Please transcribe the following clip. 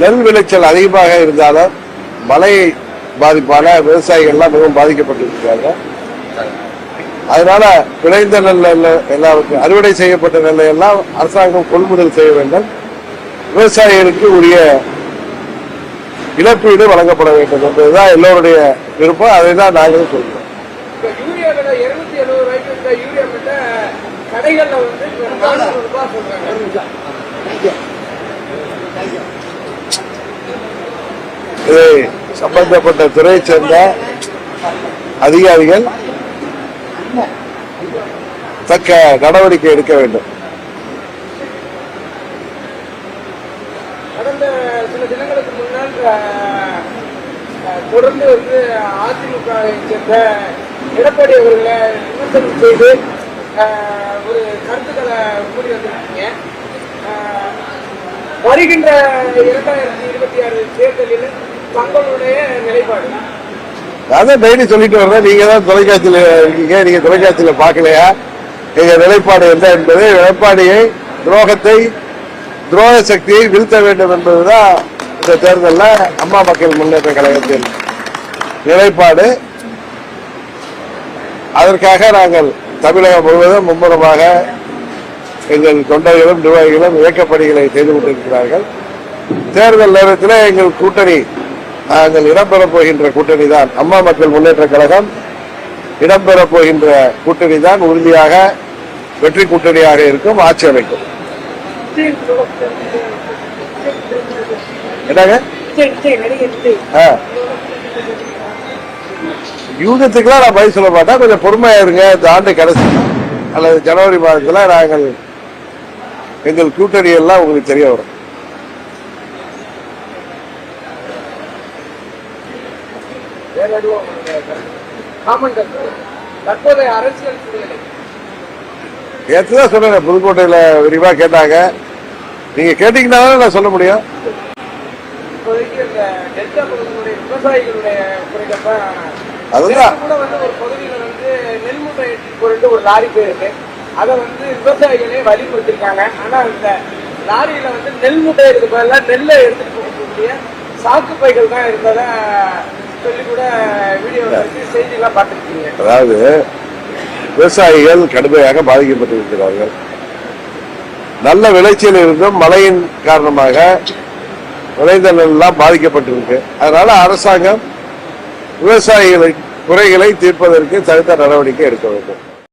நெல் விளைச்சல் அதிகமாக இருந்தாலும் மழை பாதிப்பான விவசாயிகள்லாம் மிகவும் பாதிக்கப்பட்டிருக்கிறாங்க அதனால விளைந்த நெல் எல்லாருக்கும் அறுவடை செய்யப்பட்ட நெல்லை எல்லாம் அரசாங்கம் கொள்முதல் செய்ய வேண்டும். விவசாயிகளுக்கு உரிய இழப்பீடு வழங்கப்பட வேண்டும் என்பதுதான் எல்லோருடைய விருப்பம். அதை தான் நாங்களும் சொல்கிறோம் இப்ப இதை சம்பந்தப்பட்ட துறையை சேர்ந்த அதிகாரிகள் தக்க நடவடிக்கை எடுக்க வேண்டும். கடந்த சில தினங்களுக்கு முன்னால் அஹ், தொடர்ந்து வந்து அதிமுக சேர்ந்த எடப்பாடி அவர்களை விமர்சனம் செய்து அஹ், ஒரு கருத்துக்களை கூறி வந்திருக்கீங்க. அஹ், வருகின்ற இரண்டாயிரத்தி இருபத்தி ஆறு தேர்தலில் அதான் டெய்லி சொல்லிட்டு வர்றேன். நீங்க தான் தொலைக்காட்சியில இருக்கீங்க. நீங்க தொலைக்காட்சியில பார்க்கலையா? எங்க நிலைப்பாடு என்ன என்பது எடப்பாடியை துரோகத்தை துரோக சக்தியை வீழ்த்த வேண்டும் என்பதுதான் இந்த தேர்தலில் அம்மா மக்கள் முன்னேற்ற கழகத்தின் நிலைப்பாடு. அதற்காக நாங்கள் தமிழகம் முழுவதும் மும்முரமாக எங்கள் தொண்டர்களும் நிர்வாகிகளும் இயக்கப்பணிகளை செய்து கொண்டிருக்கிறார்கள். தேர்தல் நேரத்தில் எங்கள் கூட்டணி நாங்கள் இடம்பெறப் போகின்ற கூட்டணி தான் அம்மா மக்கள் முன்னேற்ற கழகம் இடம்பெறப் போகின்ற கூட்டணி தான் உறுதியாக வெற்றி கூட்டணியாக இருக்கும் ஆட்சி அமைக்கும். என்னங்க? ஆ. யூகத்துக்குலாம் நான் பதில் சொல்ல மாட்டேன். கொஞ்சம் பொறுமையா இருங்க. இந்த ஆண்டு கடைசி அல்லது ஜனவரி மாதத்துல நாங்கள் எங்கள் கூட்டணி எல்லாம் உங்களுக்கு தெரிய வரும். வேற எதுவும் காமன் தற்போதைய அரசியல் சூழ்நிலை. நேற்று தான் சொன்னேன் புதுக்கோட்டையில விரிவா கேட்டாங்க. நீங்க கேட்டீங்கன்னா நான் சொல்ல முடியும். அதுதான். நேத்து கூட வந்து ஒரு லாரி போயிருக்கு அதை வந்து விவசாயிகளே வலியுறுத்திருக்காங்க ஆனா இந்த லாரியில வந்து நெல் மூட்டை இருக்கு நெல்லை எடுத்துட்டு போகக்கூடிய சாக்கு பைகள் தான் இருந்ததா அதாவது விவசாயிகள் கடுமையாக பாதிக்கப்பட்டிருக்கிறார்கள். நல்ல விளைச்சல் இருந்தும் மழையின் காரணமாக விளைந்த நெல்லாம் பாதிக்கப்பட்டிருக்கு. அதனால அரசாங்கம் விவசாயிகளை குறைகளை தீர்ப்பதற்கு தகுந்த நடவடிக்கை எடுக்க வேண்டும்.